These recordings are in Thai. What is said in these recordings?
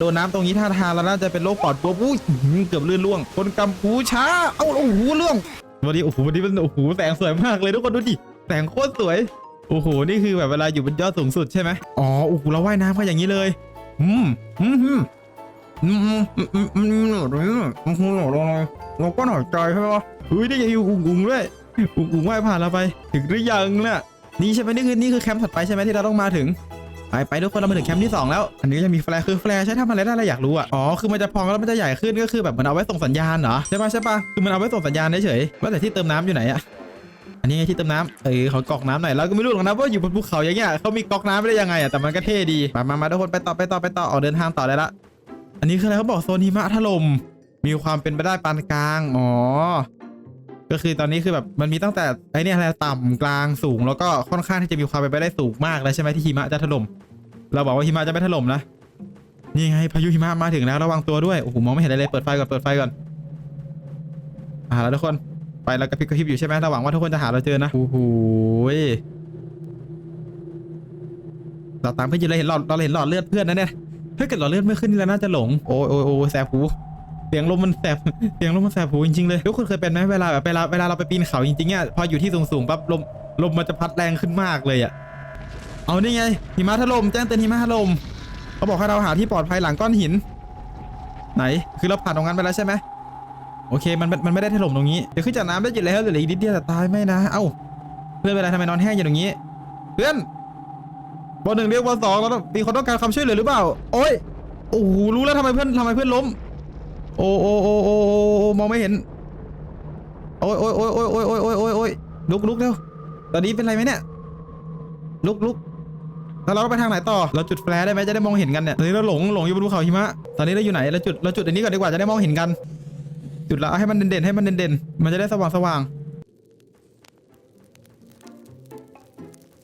โดนน้ำตรงนี้ท่าทางแล้วน่าจะเป็นโรคปอดบวมอุ้ยเกือบลื่นล่วง คนกำปูช้าเอ้าโอ้โหล่วงวันนี้โอ้โหวันนี้มันโอ้โหแสงสวยมากเลยทุกคนดูดิแสงโคตรสวย โอ้โหนี่คือแบบเวลาอยู่บนยอดสูงสุดใช่ไหมอ๋อโอ้โหเราว่ายน้ำกันอย่างนี้เลยอืมอืมอืมอืมอืมอืมหนูหนูหนูเราก็หน่อยใจใช่ปะเฮ้ยได้ยังอยู่กุ้งกุ้งด้วยกุ้งกุ้งว่ายผ่านเราไป ถึงหรือยังน่ะนี่ใช่ไหมนี่คือนี่คือแคมป์ถัดไปใช่ไหมที่เราต้องมาถึง ไปไปทุกคนเรามาถึงแคมป์ที่ 2 แล้ว อันนี้จะมีแฟลร์คือแฟลร์ใช้ทำอะไรได้เราอยากรู้อะอ๋อคือมันจะพองแล้วมันจะใหญ่ขึ้นก็คือแบบมันเอาไว้ส่งสัญญาณเหรอใช่ปะใช่ปะคือมันเอาไว้ส่งสัญญาณเฉยว่าแต่ที่เติมน้ำอยู่ไหนอะอันนี้ไงที่เติมน้ำเออเขากรอกน้ำหน่อยเราก็ไม่รู้หรอกนะว่าอยู่บนภูเขาอย่างเงี้ยเขามีกรอกน้ำไม่ได้ยังไงอะแต่มันก็เท่ดีมามามาทุกคนไปต่อไปต่อไปต่อออกเดินทางต่อได้ละอันนี้คืออะไรเขาบอกโซนหิมะถล่มมีความเป็นไปได้ปานกลางอ๋อ ก็คือตอนนี้คือแบบมันมีตั้งแต่ไอเนี่ยอะไรต่ำกลางสูง แล้วก็ค่อนข้างที่จะมีความเป็นไปได้สูงมากแล้วใช่ไหมที่หิมะจะถล่มเราบอกว่าหิมะจะไม่ถล่มนะนี่ไงพายุหิมะมาถึงแล้วระวังตัวด้วยโอ้โหมองไม่เห็นอะไรเลยเปิดไฟก่อนเปิดไฟก่อนอ่าแล้วทุกคนไปแล้วกระพริบกระพริบอยู่ใช่ไหมเราหวังว่าทุกคนจะหาเราเจอนะโอ้โหเราตามเพื่อนอยู่เลยเห็นหลอดเราเห็นหลอดเลือดเพื่อนนะเนี่ยถ้าเกิดหลอดเลือดไม่ขึ้นนี่แล้วน่าจะหลงโอ้ยโอ้ยโอ้ยแสบหู เสียงลมมันแสบ เสียงลมมันแสบหูจริงๆเลยทุกคนเคยเป็นไหมเวลาแบบเวลาเวลาเราไปปีนเขาจริงๆเนี่ยพออยู่ที่สูงๆปั๊บลมลมมันจะพัดแรงขึ้นมากเลยอะ เอานี่ไงหิมะถล่มแจ้งเตือนหิมะถล่มเขาบอกให้เราหาที่ปลอดภัยหลังก้อนหิน ไหน คือเราผ่านตรงนั้นไปแล้วใช่ไหมโอเคมันมันไม่ได้ถล่มตรงนี้เดี๋ยวขึ้นจากน้ำได้อยู่แล้วเหลืออีกนิดเดียวแต่ตายไม่นะ เอ้าเพื่อนเวลาทำไมนอนแห้งอยู่ตรงนี้ เพื่อนบอลหนึ่งเรียกบอลสองแล้วมีคนต้องการความช่วยเหลือหรือเปล่า โอ้ยโอ้โหรู้แล้วทำไมเพื่อนทำไมเพื่อนล้ม โอ้โอ้โอ้โอ้มองไม่เห็น โอ้ยโอ้ยโอ้ยโอ้ยโอ้ยโอ้ยโอ้ยโอ้ยโอ้ยลุกลุกเร็วตอนนี้เป็นไรไหมเนี่ยลุกลุกแล้วเราไปทางไหนต่อ เราจุดแฟลชได้ไหมจะได้มองเห็นกันเนี่ย ตอนนี้เราหลงหลงอยู่บนภูเขาหิมะ ตอนนี้เราอยู่ไหน เราจุดเราจุดอันนี้ก่อนดีกว่าจะได้มองเห็นกัน จุดละให้มันเด่นๆให้มันเด่นๆ มันจะได้สว่างสว่าง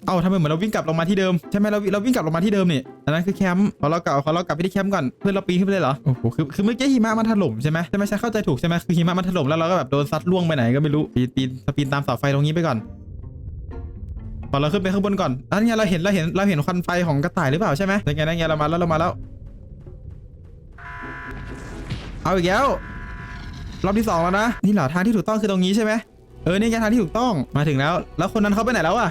เอ้าทำไมเหมือนเราวิ่งกลับลงมาที่เดิมใช่ไหมเราเราวิ่งกลับลงมาที่เดิมนี่อันนั้นคือแคมป์พอเรากลับพอเรากลับไปที่แคมป์ก่อนเพื่อนเราปีนขึ้นไปเลยเหรอโอ้โหคือคือเมื่อกี้หิมะมันถล่มใช่ไหมใช่ไหมใช่เข้าใจถูกใช่ไหมคือหิมะมันถล่มแล้วเราก็แบบโดนซัดล่วงไปไหนก็ไม่รู้ปีนปีนปีนตามเสาไฟตรงนี้ไปก่อนพอเราขึ้นไปข้างบนก่อนอันนี้เราเห็นเราเห็นเราเห็นควันไฟของกระต่ายหรือเปล่าใช่ไหมได้ไงได้ไงเรามาแล้วเรามาแล้ว เอาอีกแล้วรอบที่สองแล้วนะนี่เหรอทางที่ถูกต้องคือตรงนี้ใช่ไหมเออนี่ไงทางที่ถูกต้องมาถึงแล้ว แล้วคนนั้นเขาไปไหนแล้วอะ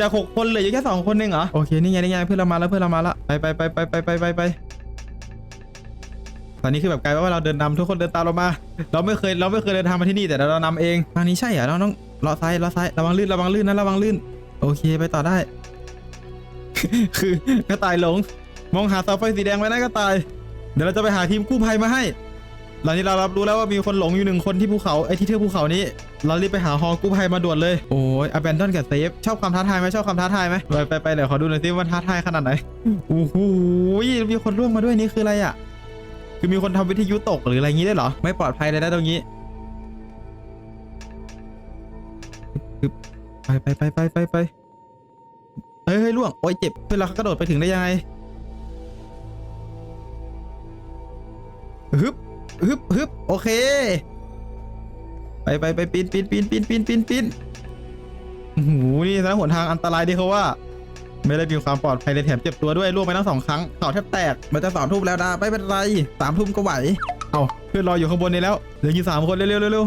จากหกคนเหลยอยู่แค่สองคนเองเหรอโอเคนี่ไงนี่ไงเพื่อนเรามาแล้วเพื่อนเรามาแล้วไปไปไปไปไปไปไปไปตอนนี้คือแบบกลายว่าเราเดินนำทุกคนเดินตามเรามา เราไม่เคยเราไม่เคยเดินทางมาที่นี่แต่เรานำเองทางนี้ใช่เหรอเราต้องเลาะซ้ายเลาะซ้ายระวังลื่นระวังลื่นนะระวังลื่น โอเคไปต่อได้ คือกระต่ายหลง มองหาเสาไฟสีแดงไว้นะกระต่าย เดี๋ยวเราจะไปหาทีมกู้ภัยมาให้ หลังนี้เรารับรู้แล้วว่ามีคนหลงอยู่หนึ่งคนที่ภูเขาไอ้ที่เทือกภูเขานี้ เรารีบไปหาฮอกู้ภัยมาด่วนเลย โอ้ย abandon กับ save ชอบความท้าทายไหมชอบความท้าทายไหมไปไปไปเดี๋ยวขอดูหน่อยสิว่าท้าทายขนาดไหนโอ้โหมีคนร่วงมาด้วยนี่คืออะไรอะ คือมีคนทำวิทยุตกหรืออะไรงี้ได้วยเหรอ ไม่ปลอดภัยเลยนะตรงนี้ปึ๊บไปไปไปไปไปไปเฮ้ยเฮ้ยล่วง โอ้ยเจ็บเพื่อนเราเขากระโดดไปถึงได้ยังไงฮึบ ฮึบฮึบโอเค ไปไปไปปีนปีนปีนปีนปีนปีนปีนโอ้โหนี่นะหนทางอันตรายดีเขาว่า ไม่ได้มีความปลอดภัยเลยแถมเจ็บตัวด้วยล่วงไปทั้งสองครั้งเข่าแทบแตกมันจะสองทุ่มแล้วนะไม่เป็นไรสามทุ่มก็ไหวเอาเพื่อนรออยู่ข้างบนนี้แล้วเหลืออยู่สามคนเร็วเร็วเร็วเร็ว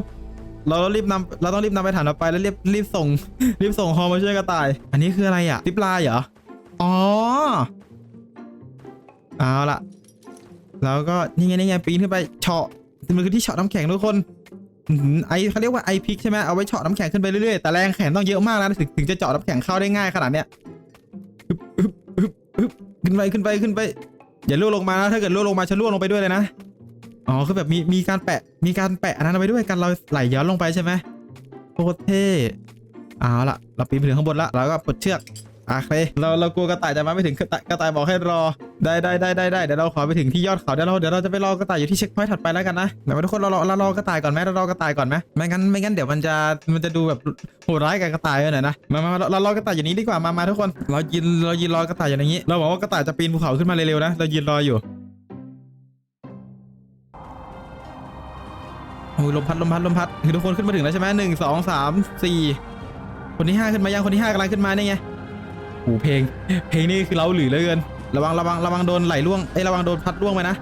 เรารีบนำเราต้องรีบนำไปฐานเราไปแล้วรีบรีบส่ง รีบส่งฮอมาช่วยกระต่าย อันนี้คืออะไรอะซิปลายเหรออ๋อเอาละ แล้วก็นี่ไงนี่ไงปีนขึ้นไปเฉาะมันคือที่เฉาะน้ำแข็งทุกคนไอเขาเรียกว่าไอพิกใช่ไหมเอาไว้เฉาะน้ำแข็งขึ้นไปเรื่อยๆแต่แรงแขนต้องเยอะมากนะถึงถึงจะเจาะน้ำแข็งเข้าได้ง่ายขนาดเนี้ยขึ้นไปขึ้นไปขึ้นไป อย่าล่วงลงมานะถ้าเกิดล่วงลงมาฉันล่วงลงไปด้วยเลยนะอ๋อคือแบบมีมีการแปะมีการแปะอันนั้นไว้ด้วยกันเราไหลย้อนลงไปใช่ไหมโคตรเท่เอาละเราปีนไปถึงข้างบนละเราก็ปลดเชือก โอเคเราเรากลัวกระต่ายจะมาไม่ถึงกระต่ายกระต่ายบอกให้รอได้ได้ได้ได้ได้เดี๋ยวเราขอไปถึงที่ยอดเขาเดี๋ยวเราเดี๋ยวเราจะไปรอกระต่ายอยู่ที่เช็คพอยต์ถัดไปแล้วกันนะเดี๋ยวทุกคนเรารอเรารอกระต่ายก่อนไหมเรารอกระต่ายก่อนไหมไม่งั้นไม่งั้นเดี๋ยวมันจะมันจะดูแบบโหดร้ายกับกระต่ายหน่อยนะมามาเรารอกระต่ายอย่างนี้ดีกว่ามามาทุกคนเรายืนเรายืนรอกระต่ายอย่างนี้ เราบอกว่ากระต่ายจะปีนภูเขาขึ้นมาเร็วๆนะเรายืนรออยู่โอ้ยลมพัดลมพัดลมพัดคือทุกคนขึ้นมาถึงแล้วใช่ไหมหนึ่งสองสามสี่คนที่ห้าขึ้นมายังคนที่ห้ากำลังขึ้นมานี่ไง โอ้เพลง เพลงนี้คือเราหรือเลือเกิน ระวังระวังระวังโดนไหลล่วงเอ้ยระวังโดนพัดล่วงไปนะ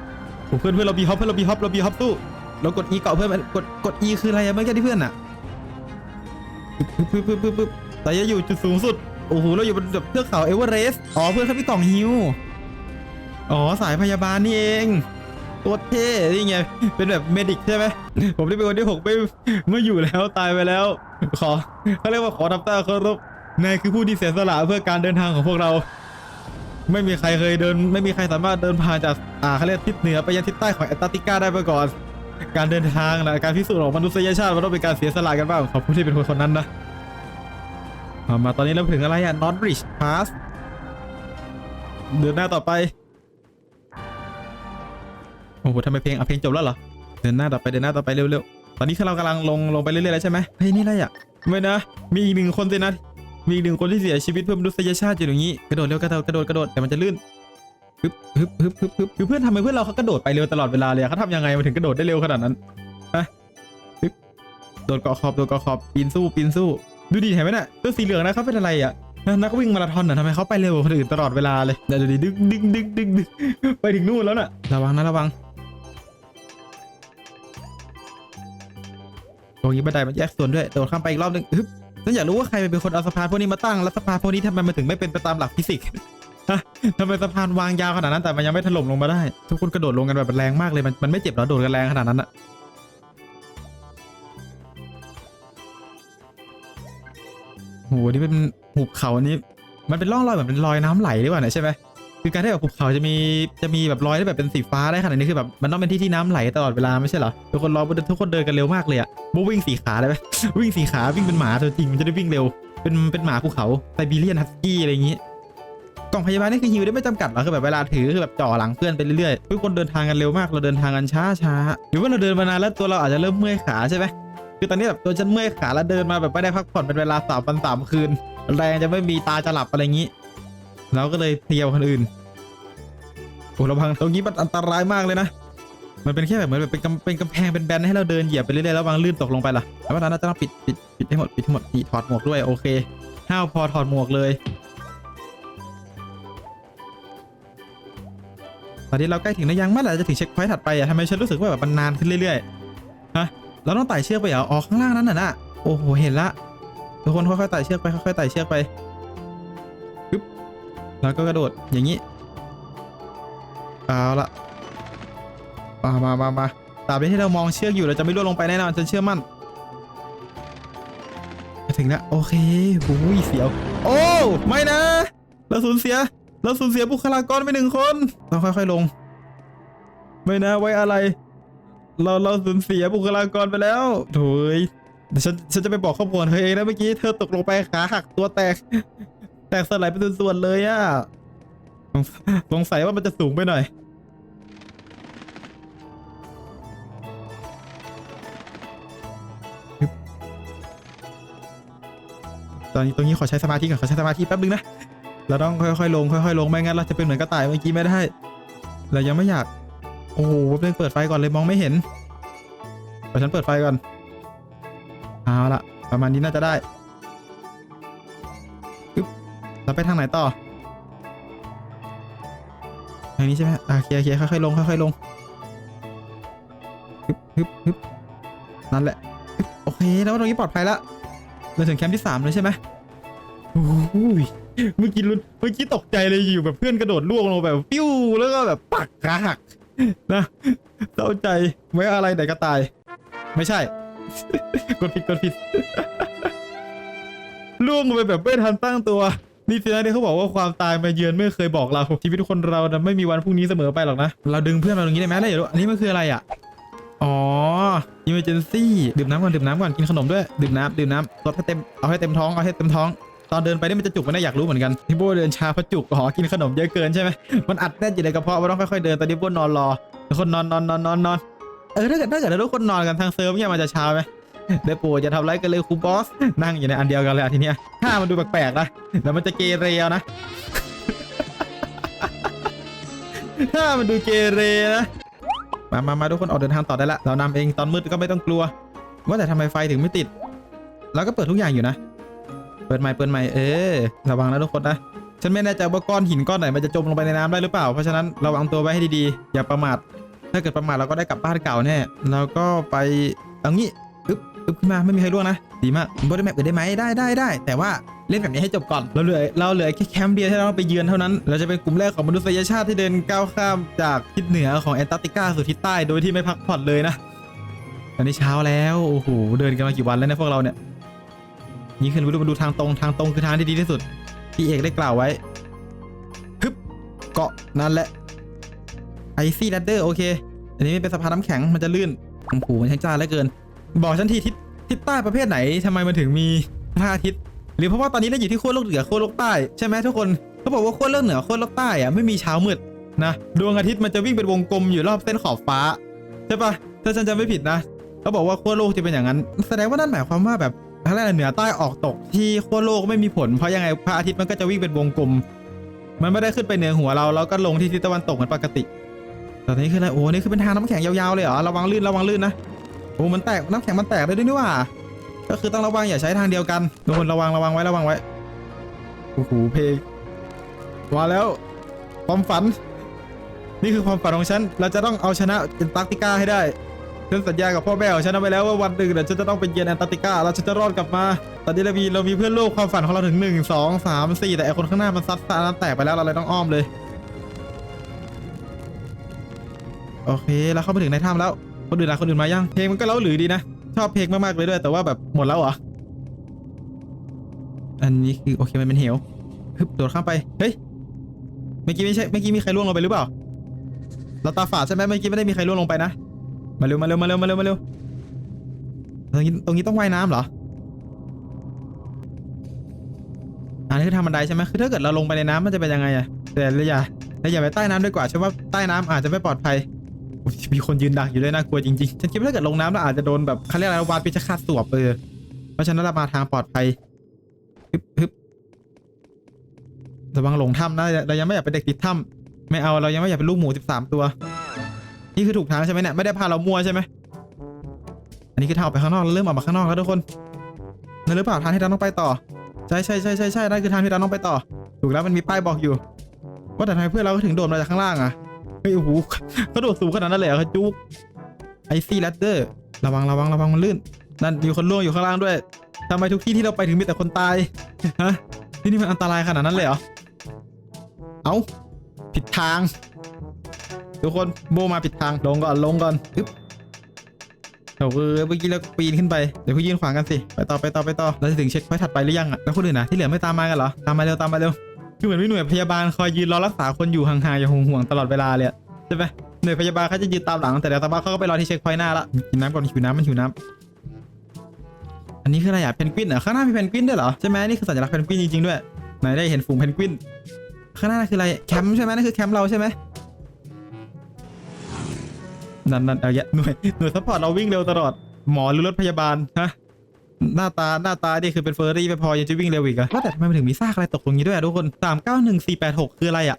โอ้เพื่อนเพื่อนเราบีฮอปเพื่อนเราบีฮอปเราบีฮอปตู้เรากด E เกาะเพื่อนกดกด E คืออะไรเมื่อกี้ที่เพื่อนอะปึ๊บปึ๊บปึ๊บปึ๊บปึ๊บแต่จะอยู่จุดสูงสุดโอ้โหเราอยู่บนแบบเทือกเขาเอเวอเรสต์อ๋อเพื่อนเขามีกล่องฮิวอ๋อสายพยาบาลนี่เองตัวเท่นี่ไงเป็นแบบเมดิกใช่ไหมผมได้เป็นคนที่หกไม่ไม่อยู่แล้วตายไปแล้ว ขอเขาเรียกว่าขอทำตาเคารพ นายคือผู้ที่เสียสละเพื่อการเดินทางของพวกเรา ไม่มีใครเคยเดิน ไม่มีใครสามารถเดินผ่านจากอ่าเขาเรียกทิศเหนือไปยังทิศใต้ของแอตแลนติกาได้มาก่อน การเดินทางนะการพิสูจน์ของมนุษยชาติมันต้องเป็นการเสียสละกันบ้างขอบคุณที่เป็นคนคนนั้นนะเอามาตอนนี้เราถึงอะไรอะ Northbridge Pass เดินหน้าต่อไปโอ้โหทำไมเพลงเอาเพลงจบแล้วเหรอเดินหน้าต่อไปเดินหน้าต่อไปเร็วๆตอนนี้คือเรากำลังลงลงไปเรื่อยๆแล้วใช่ไหมเฮ้ยนี่อะไรอะไม่นะมีอีกหนึ่งคนสินะ มีอีกหนึ่งคนที่เสียชีวิตเพื่อมนุษยชาติอยู่อย่างนี้กระโดดเร็วกระโดดกระโดดกระโดดแต่มันจะลื่นฮึบฮึบฮึบฮึบฮึบคือเพื่อนทำไมเพื่อนเราเขากระโดดไปเร็วตลอดเวลาเลยอะเขาทำยังไงมาถึงกระโดดได้เร็วขนาดนั้นฮะฮึบโดดเกาะขอบโดดเกาะขอบปีนสู้ปีนสู้ ดูดิเห็นไหมน่ะตัวสีเหลืองนะเขาเป็นอะไรอะนักวิ่งมาราธอนน่ะทำไมเขาไปเร็วกว่าคนอื่นตลอดเวลาเลยเดี๋ยวดูดิดึงดึงดึงดึงดึงไปถึงนู่นแล้วน่ะระวังนะระวังตรงนี้บันไดมันแยกส่วนด้วยโดดข้ามไปอีกรอบหนึงฮึบ ฉันอยากรู้ว่าใครเป็นคนเอาสะพานพวกนี้มาตั้งแล้วสะพานพวกนี้ทำไมมันถึงไม่เป็นไปตามหลักฟิสิกส์ฮะทำไมสะพานวางยาวขนาดนั้นแต่มันยังไม่ถล่มลงมาได้ ทุกคนกระโดดลงกันแบบแรงมากเลยมันมันไม่เจ็บหรอโดดกันแรงขนาดนั้นอะโหนี่เป็นหุบเขาอันนี้ มันเป็นร่องรอยแบบเป็นรอยน้ำไหลหรือเปล่าเนี่ยใช่ไหม คือการที่แบบหุบเขาจะมีจะมีแบบรอยที่แบบเป็นสีฟ้าได้ขนาดนี้คือแบบมันต้องเป็นที่ที่น้ำไหลตลอดเวลาไม่ใช่เหรอทุกคนรอทุกคนเดินกันเร็วมากเลยอะบูวิ่งสีขาได้ไหมวิ่งสีขาวิ่งเป็นหมาตัวจริงมันจะได้วิ่งเร็ว เป็นเป็นหมาภูเขาไซบีเรียนฮัสกี้อะไรอย่างงี้กล่องพยาบาลนี่คือฮิวได้ไม่จำกัดเหรอคือแบบเวลาถือคือแบบจ่อหลังเพื่อนไปเรื่อยๆทุกคนเดินทางกันเร็วมากเราเดินทางกันช้าช้าๆหรือว่าเราเดินมานานแล้วตัวเราอาจจะเริ่มเมื่อยขาใช่ไหมคือตอนนี้แบบตัวฉันเมื่อยขาแล้วเดินมาแบบไม่ได้พักผ่อนเป็นเวลาสามวันสามคืนแรงจะไม่มีตาจะหลับอะไรอย่างงี้ เราก็เลยเพลียวคนอื่นโอ้ระวังตรงนี้มันอันตรายมากเลยนะ มันเป็นแค่แบบเหมือนแบบเป็นกำเป็นกำแพงเป็นแบนให้เราเดินเหยียบไปเรื่อยๆแล้ววางลื่นตกลงไปล่ะแล้วตอนนั้นเราต้องปิดปิดปิดให้หมดปิดให้หมดนี่ถอดหมวกด้วยโอเคห้าวพอถอดหมวกเลยตอนนี้เราใกล้ถึงแล้วยังเมื่อไหร่จะถึงเช็คพอยต์ถัดไปอะทำไมฉันรู้สึกว่าแบบมันนานขึ้นเรื่อยๆ ฮะ เราต้องไต่เชือกไปเหรอ อ๋อข้างล่างนั้นน่ะนะโอ้โห เห็นละ ทุกคนค่อยๆไต่เชือกไปค่อยๆไต่เชือกไป แล้วก็กระโดดอย่างนี้เอาละมามามามาตราบใดที่เรามองเชือกอยู่เราจะไม่ล่วงลงไปแน่นอนฉันเชื่อมั่นถึงแล้วโอเคหูยเสียว โอ้ไม่นะ เราสูญเสีย เราสูญเสียบุคลากรไปหนึ่งคน เราค่อยๆลง ไม่นะไว้อะไร เราเราสูญเสียบุคลากรไปแล้วโถยฉันฉันจะไปบอกครอบครัวเธอเองนะเมื่อกี้เธอตกลงไปขาหักตัวแตก แตกสลายเป็นส่วนๆเลยอะสงสงสัยว่ามันจะสูงไปหน่อย ตอนนี้ตรงนี้ขอใช้สมาธิก่อนขอใช้สมาธิแป๊บนึงนะ เราต้องค่อยๆลงค่อยๆลงไม่งั้นเราจะเป็นเหมือนกระต่ายเมื่อกี้ไม่ได้ เรายังไม่อยาก โอ้โหเพิ่งเปิดไฟก่อนเลยมองไม่เห็นเดี๋ยวฉันเปิดไฟก่อน เอาละประมาณนี้น่าจะได้ เราไปทางไหนต่อทางนี้ใช่ไหมอะเคลียร์เคลียร์ค่อยๆลงค่อยๆลงฮึบฮึบฮึบนั่นแหละโอเคแล้วตรงนี้ปลอดภัยแล้วเราถึงแคมป์ที่สามเลยใช่ไหมโอ้ยเมื่อกี้ลุ้นเมื่อกี้ตกใจเลยอยู่แบบเพื่อนกระโดดล่วงลงแบบปิ้วแล้วก็แบบปักขาหักนะเศร้าใจไว้อะไรแต่ก็ตาย ไม่ใช่ กดผิดกดผิดล่วงลงไปแบบไม่ทันตั้งตัว นี่สินะที่เขาบอกว่าความตายมาเยือนไม่เคยบอกเราชีวิตคนเรานะไม่มีวันพรุ่งนี้เสมอไปหรอกนะ เราดึงเพื่อนมาตรงนี้ได้ไหมได้เดี๋ยวอันนี้มันคืออะไรอะอ๋อ emergency ดื่มน้ำก่อนดื่มน้ำก่อนกินขนมด้วยดื่มน้ำดื่มน้ำรดให้เต็มเอาให้เต็มท้องเอาให้เต็มท้อง ตอนเดินไปนี่มันจะจุกไหมันได้อยากรู้เหมือนกันที่โบเดินช้าเพราะจุกอ๋อกินขนมเยอะเกินใช่ไหมมันอัดแน่นอยู่ในกระเพาะมันต้องค่อยๆเดินตอนนี้โบนอนรอคนนอนนอนนอนนอนนอนเออถ้าเกิดถ้าเกิดทุกคนนอนกันทางเซิร์ฟเนี่ยมันจะเช้าไหม เดี๋ยวปู่จะทำไรกันเลยครูบอส นั่งอยู่ในอันเดียวกันเลยอะทีเนี้ยถ้ามันดูแปลกๆนะเดี๋ยวมันจะเกเรเอานะ ถ้ามันดูเกเรนะมามามาทุกคนออกเดินทางต่อได้ละ เรานำเองตอนมืดก็ไม่ต้องกลัว ว่าแต่ทำไมไฟถึงไม่ติดเราก็เปิดทุกอย่างอยู่นะ เปิดใหม่เปิดใหม่เออ ระวังนะทุกคนนะ ฉันไม่แน่ใจว่าก้อนหินก้อนไหนมันจะจมลงไปในน้ำได้หรือเปล่า เพราะฉะนั้นระวังตัวไว้ให้ดีๆ อย่าประมาท ถ้าเกิดประมาทเราก็ได้กลับบ้านเก่าแน่ แล้วก็ไปเอางี้ อึ๊บขึ้นมาไม่มีใครร่วงนะดีมากบนแมปอื่นได้ไหมได้ได้ได้แต่ว่าเล่นแบบนี้ให้จบก่อนเราเหลือเราเหลือแค่แคมป์เดียวที่เราไปเยือนเท่านั้น เราจะเป็นกลุ่มแรกของมนุษยชาติที่เดินก้าวข้ามจากทิศเหนือของแอนตาร์กติกาสู่ทิศใต้โดยที่ไม่พักผ่อนเลยนะตอนนี้เช้าแล้วโอ้โหเดินกันมากี่วันแล้วเนี่ยพวกเราเนี่ยนี่ขึ้นไปดูมาดูทางตรงทางตรงคือทางที่ดีที่สุดที่เอกได้กล่าวไว้ฮึบเกาะนั่นแหละไอซี่แรดเดอร์โอเค อันนี้ไม่เป็นสะพานน้ำแข็งมันจะลื่นโอ้โหมันช่างจ้าเหลือเกิน บอกฉันทีทิศทิศใต้ประเภทไหนทำไมมันถึงมีพระอาทิตย์หรือเพราะว่าตอนนี้เราอยู่ที่ขั้วโลกเหนือขั้วโลกใต้ใช่ไหมทุกคนเขาบอกว่าขั้วโลกเหนือขั้วโลกใต้อะไม่มีเช้ามืดนะดวงอาทิตย์มันจะวิ่งเป็นวงกลมอยู่รอบเส้นขอบฟ้าใช่ปะถ้าฉันจำไม่ผิดนะเขาบอกว่าขั้วโลกจะเป็นอย่างนั้น แสดงว่านั่นหมายความว่าแบบอะไรเหนือใต้ออกตกที่ขั้วโลกไม่มีผลเพราะยังไงพระอาทิตย์มันก็จะวิ่งเป็นวงกลม มันไม่ได้ขึ้นไปเหนือหัวเราแล้วก็ลงที่ทิศตะวันตกเหมือนปกติแต่นี่คืออะไรโอ้นี่คือเป็นทางน้ำแข็งยาวๆเลยเหรอระวังลื่นระวังลื่นนะ โอ้มันแตกน้ำแข็งมันแตกได้ด้วยนี่ว่า ก็คือต้องระวังอย่าใช้ทางเดียวกันทุกคนระวังระวังไว้ระวังไว้โอ้โหเพลงมาแล้ว ความฝัน นี่คือความฝันของฉัน เราจะต้องเอาชนะแอนตาร์กติกาให้ได้ฉันสัญญากับพ่อแม่ของฉันเอาไว้แล้วว่าวันหนึ่งเดี๋ยวฉันจะต้องไปเยือนแอนตาร์กติกาแล้วฉันจะรอดกลับมา ตอนนี้เรามีเรามีเพื่อนโลกความฝันของเราถึงหนึ่งสองสามสี่แต่ไอคนข้างหน้ามันซัดตาน้ำแตกไปแล้วเราเลยต้องอ้อมเลย โอเคเราเข้ามาถึงในถ้ำแล้ว คนอื่นละคนอื่นมายังเพลงมันก็เล้าหรือดีนะ ชอบเพลงมากๆเลยด้วย แต่ว่าแบบหมดแล้วเหรอ อันนี้คือโอเคมันเป็นเหวฮึบโดดข้ามไป เฮ้ย เมื่อกี้ไม่ใช่ เมื่อกี้มีใครล่วงลงไปหรือเปล่า เราตาฝาดใช่ไหมเมื่อกี้ไม่ได้มีใครล่วงลงไปนะ มาเร็วมาเร็วมาเร็วมาเร็วมาเร็ว ตรงนี้ตรงนี้ต้องว่ายน้ำเหรอ อันนี้คือทางบันไดใช่ไหมคือถ้าเกิดเราลงไปในน้ำมันจะเป็นยังไงอะแต่เราอย่าเราอย่าไปใต้น้ำดีกว่าใช่ว่าใต้น้ำอาจจะไม่ปลอดภัย มีคนยืนดักอยู่ด้วยน่ากลัวจริงๆ ฉันคิดว่าถ้าเกิดลงน้ำแล้วอาจจะโดนแบบเขาเรียกอะไรวานพิชคาตสวบเออเพราะฉะนั้นเรามาทางปลอดภัยฮึบฮึบระวังหลงถ้ำนะเรายังไม่อยากเป็นเด็กติดถ้ำไม่เอาเรายังไม่อยากเป็นลูกหมูสิบสามตัว นี่คือถูกทางใช่ไหมเนี่ยไม่ได้พาเรามัวใช่ไหมอันนี้คือทางออกไปข้างนอกเราเริ่มออกมาข้างนอกแล้วทุกคนนั่นหรือเปล่าทางที่เราต้องไปต่อใช่ใช่ใช่ใช่ใช่นั่นคือทางที่เราต้องไปต่อ ถูกแล้วมันมีป้ายบอกอยู่ ว่าแต่ทำไมเพื่อนเราก็ถึงโดดมาจากข้างล่างอะ เฮ้ยโอ้โหกระโดดสูงขนาดนั้นเลยเหรอครับจุ๊กไอซี่แรดเดอร์ระวังระวังระวังมันลื่น นั่นมีคนล่วงอยู่ข้างล่างด้วยทำไมทุกที่ที่เราไปถึงมีแต่คนตายฮะที่นี่มันอันตรายขนาดนั้นเลยเหรอเอ้าผิดทาง ทุกคนโบมาผิดทางลงก่อนลงก่อนอึ๊บโอ้โหเมื่อกี้เราปีนขึ้นไปเดี๋ยวพี่ยืนขวางกันสิไปต่อไปต่อไปต่อเราจะถึงเช็คพอยต์ถัดไปหรือยังอะแล้วคนอื่นนะที่เหลือไม่ตามมากันเหรอตามมาเร็วตามมาเร็ว คือเหมือนมีหน่วยพยาบาลคอยยืนรอรักษาคนอยู่ห่างๆอย่างห่วงๆตลอดเวลาเลยใช่ไหมหน่วยพยาบาลเขาจะยืนตามหลังแต่เดี๋ยวตาบ้าเขาก็ไปรอที่เช็คพอยต์หน้าละกินน้ำก่อนหิวน้ำมันหิวน้ำอันนี้คืออะไรอะเพนกวินเหรอข้างหน้ามีเพนกวินด้วยเหรอใช่ไหมนี่คือสัญลักษณ์เพนกวินจริงๆด้วยไหนได้เห็นฝูงเพนกวินข้างหน้าคืออะไรแคมป์ใช่ไหมนั่นคือแคมป์เราใช่ไหมนั่นนั่นเอาเยอะหน่วยหน่วยซัพพอร์ตเราวิ่งเร็วตลอดหมอหรือรถพยาบาลฮะ หน้าตาหน้าตานี่คือเป็นเฟอร์รี่ไปพอยังจะวิ่งเร็วอีกอะว่าแต่ทำไมมันถึงมีซากอะไรตกตรงนี้ด้วยอะทุกคนสามเก้าหนึ่งสี่แปดหกคืออะไรอะ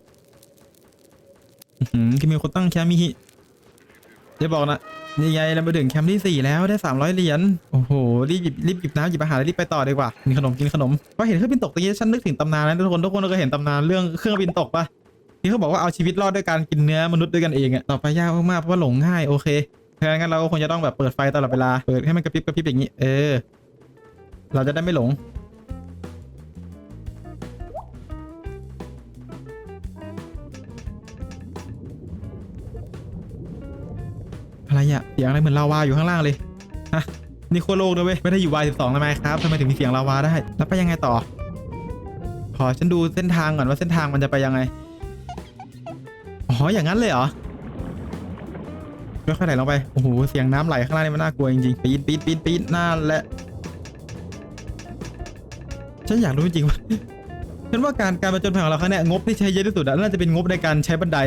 อื้อหือคือมีคนตั้งแคมป์มิฮิจะบอกนะนี่ไงเราไปถึงแคมป์ที่สี่แล้วได้สามร้อยเหรียญโอ้โหรีบหยิบรีบหยิบน้ำหยิบอาหารแล้วรีบไปต่อดีกว่ากินขนมกินขนมพอเห็นเครื่องบินตกตะกี้ฉันนึกถึงตำนานนะทุกคนทุกคนก็เห็นตำนานเรื่องเครื่องบินตกปะที่เขาบอกว่าเอาชีวิตรอดด้วยการกินเนื้อมนุษย์ด้วยกันเองอะต่อไปยากมากๆเพราะว่าหลงง่ายโอเคงั้นเราก็คงจะต้องแบบเปิดไฟตลอดเวลาเปิดให้มันกระพริบกระพริบอย่างนี้เออ เราจะได้ไม่หลง อะไรอะเสียงอะไรเหมือนลาวาอยู่ข้างล่างเลยฮะนี่โคตรโลกด้วยเว้ยไม่ได้อยู่วายสิบสองทำไมครับทำไมถึงมีเสียงลาวาได้ แล้วไปยังไงต่อ ขอฉันดูเส้นทางก่อนว่าเส้นทางมันจะไปยังไงอ๋ออย่างนั้นเลยเหรอค่อยๆไหลลงไป โอ้โห เสียงน้ำไหลข้างล่างนี่มันน่ากลัวจริงๆปีนปีนปีนปีนนั่นและ ฉันอยากรู้จริงว่าฉันว่าการการมาจนภัยของเราครั้งเนี้ยงบที่ใช้เยอะที่สุดน่าจะเป็นงบในการใช้บันได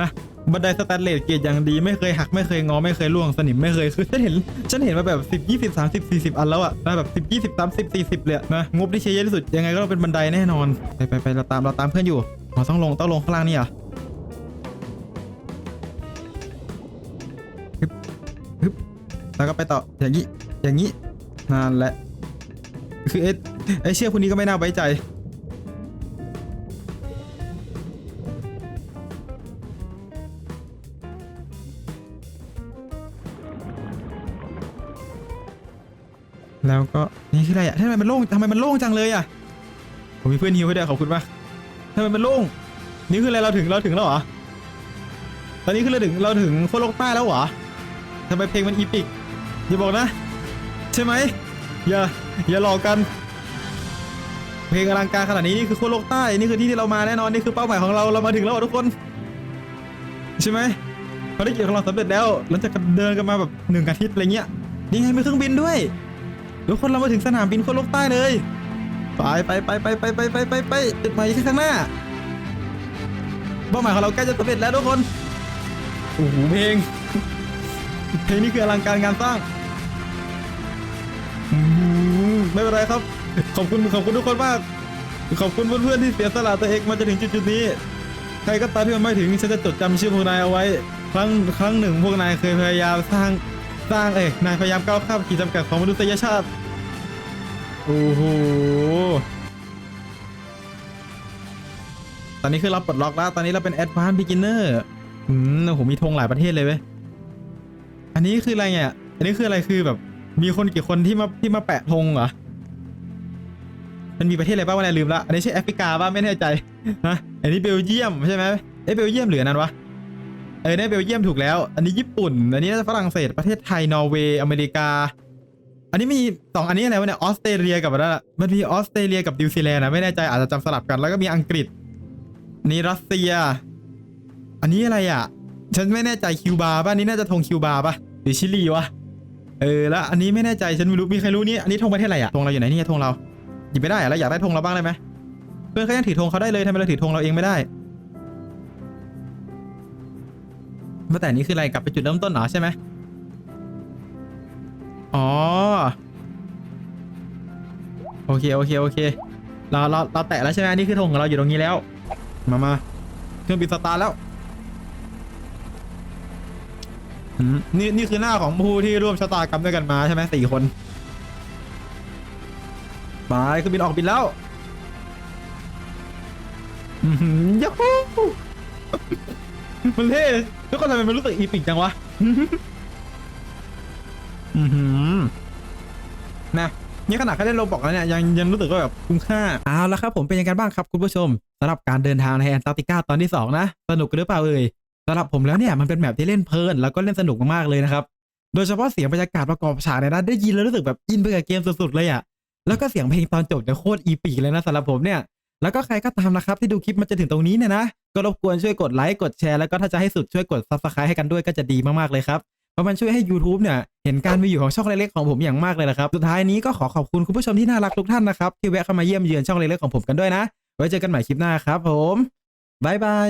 นะบันไดสแตนเลสเกียรดอย่างดีไม่เคยหักไม่เคยงอไม่เคยร่วงสนิมไม่เคยคือฉันเห็นฉันเห็นมาแบบ10 20 30 40 อันแล้วอะนะแบบ10 20 30 40เลยนะงบที่ใช้เยอะที่สุดยังไงก็ต้องเป็นบันไดแน่นอนไปไปไปเราตามเราตามเพื่อนอยู่อ๋อต้องลงต้องลงข้างล่างนี่เหรอฮึบฮึบแล้วก็ไปต่ออย่างนี้อย่างนี้นั่นแหละคือเอ ไอเชี่ยคนนี้ก็ไม่น่าไว้ใจ แล้วก็นี่คืออะไรอะทำไมมันโล่งทำไมมันโล่งจังเลยอะ ผมมีเพื่อนฮิวให้ด้วยขอบคุณมากทำไมมันโล่ง นี่คืออะไรเราถึงเราถึงแล้วเหรอ ตอนนี้คือเราถึงเราถึงโคโลกใต้แล้วเหรอทำไมเพลงมันอีพิกอย่าบอกนะ ใช่ไหมอย่าอย่าหลอกกัน เพลงอลังการขนาดนี้นี่คือโคโลกใต้นี่คือที่ที่เรามาแน่นอนนี่คือเป้าหมายของเราเรามาถึงแล้วอะทุกคน ใช่ไหมภารกิจของเราสำเร็จแล้วหลังจากเดินกันมาแบบหนึ่งอาทิตย์อะไรเงี้ยนี่ไงมีเครื่องบินด้วยทุกคนเรามาถึงสนามบินโคโลกใต้เลยไปไปไปไปไปไปไปไปไปจุดหม่ข้างหน้าเป้าหมายของเราใกล้จะสำเร็จแล้วทุกคนโอ้โหเพลงเพลงนี้คืออลังการงานสร้างไม่เป็นไรครับ ขอบคุณขอบคุณทุกคนมาก ขอบคุณเพื่อนๆที่เสียสละตัวเองมาจนถึงจุดๆนี้ ใครก็ตามที่มันไม่ถึงฉันจะจดจำชื่อพวกนายเอาไว้ ครั้งครั้งหนึ่งพวกนายเคยพยายามสร้างสร้างเอกนายพยายามก้าวข้ามขีดจำกัดของมนุษยชาติ โอ้โห ตอนนี้คือเราปลดล็อกแล้ว ตอนนี้เราเป็น Advanced Beginner อืมโอ้โหมีธงหลายประเทศเลยเว้ย อันนี้คืออะไรเนี่ย อันนี้คืออะไรคือแบบ มีคนกี่คนที่มาที่มาแปะธงเหรอ มันมีประเทศอะไรบ้างวะเนี่ยลืมละอันนี้ใช่แอฟริกาป่ะไม่แน่ใจฮะอันนี้เบลเยียมใช่ไหมเอ้เบลเยียมหรือนั้นวะเออเนี่ยเบลเยียมถูกแล้ว อันนี้ญี่ปุ่น อันนี้น่าจะฝรั่งเศสประเทศไทยนอร์เวย์อเมริกา อันนี้มีสองอันนี้อะไรวะเนี่ยออสเตรเลียกับอะไรนะมันมีออสเตรเลียกับนิวซีแลนด์นะไม่แน่ใจอาจจะจำสลับกันแล้วก็มีอังกฤษนี่รัสเซีย อันนี้อะไรอะ ฉันไม่แน่ใจคิวบาป่ะนนี้น่าจะธงคิวบาป่ะหรือชิลีวะเออแล้วอันนี้ไม่แน่ใจฉันไม่รู้มีใครรู้นี่อันนี้ธงประเทศอะไรอะธงเราอยู่ไหนนี่ธงเรา หยิบไม่ได้อะแล้วอยากได้ธงเราบ้างได้ไหมเพื่อนเขายังถือธงเขาได้เลยทำไมเราถือธงเราเองไม่ได้เมื่อแต่นี้คืออะไรกลับไปจุดเริ่มต้นเหรอใช่ไหมอ๋อโอเคโอเคโอเคเราเราเราแตะแล้วใช่ไหมนี่คือธงของเราอยู่ตรงนี้แล้ว มามาเครื่องบินสตาร์แล้วนี่นี่คือหน้าของผู้ที่ร่วมชะตากรรมด้วยกันมาใช่ไหมสี่คน ไปเครื่องบินออกบินแล้วยัฮูมันเท่ทุกคนทำไมมันรู้สึกอีปิกจังวะอือหือนะนี่ขนาดแค่เล่นโรบอกแล้วเนี่ยยังยังรู้สึกว่าแบบคุ้มค่าเอาละครับผมเป็นยังไงบ้างครับคุณผู้ชมสำหรับการเดินทางในแอนตาร์กติกาตอนที่สองนะ สนุกหรือเปล่าเอ่ยสำหรับผมแล้วเนี่ยมันเป็นแบบที่เล่นเพลิน แล้วก็เล่นสนุกมากๆเลยนะครับ โดยเฉพาะเสียงบรรยากาศประกอบฉากเนี่ยนะได้ยินแล้วรู้สึกแบบอินไปกับเกมสุดๆเลยอะ แล้วก็เสียงเพลงตอนจบเนี่ยโคตรอีปิกเลยนะสำหรับผมเนี่ย แล้วก็ใครก็ตามนะครับที่ดูคลิปมาจนถึงตรงนี้เนี่ยนะ ก็รบกวนช่วยกดไลค์กดแชร์แล้วก็ถ้าจะให้สุดช่วยกด subscribe ให้กันด้วยก็จะดีมากๆเลยครับเพราะมันช่วยให้ YouTube เนี่ย เห็นการมีอยู่ของช่องเล็กๆของผมอย่างมากเลยละครับ สุดท้ายนี้ก็ขอขอบคุณคุณผู้ชมที่น่ารักทุกท่านนะครับ ที่แวะเข้ามาเยี่ยมเยือนช่องเล็กๆของผมกันด้วยนะ ไว้เจอกันใหม่คลิปหน้าครับผมบายบาย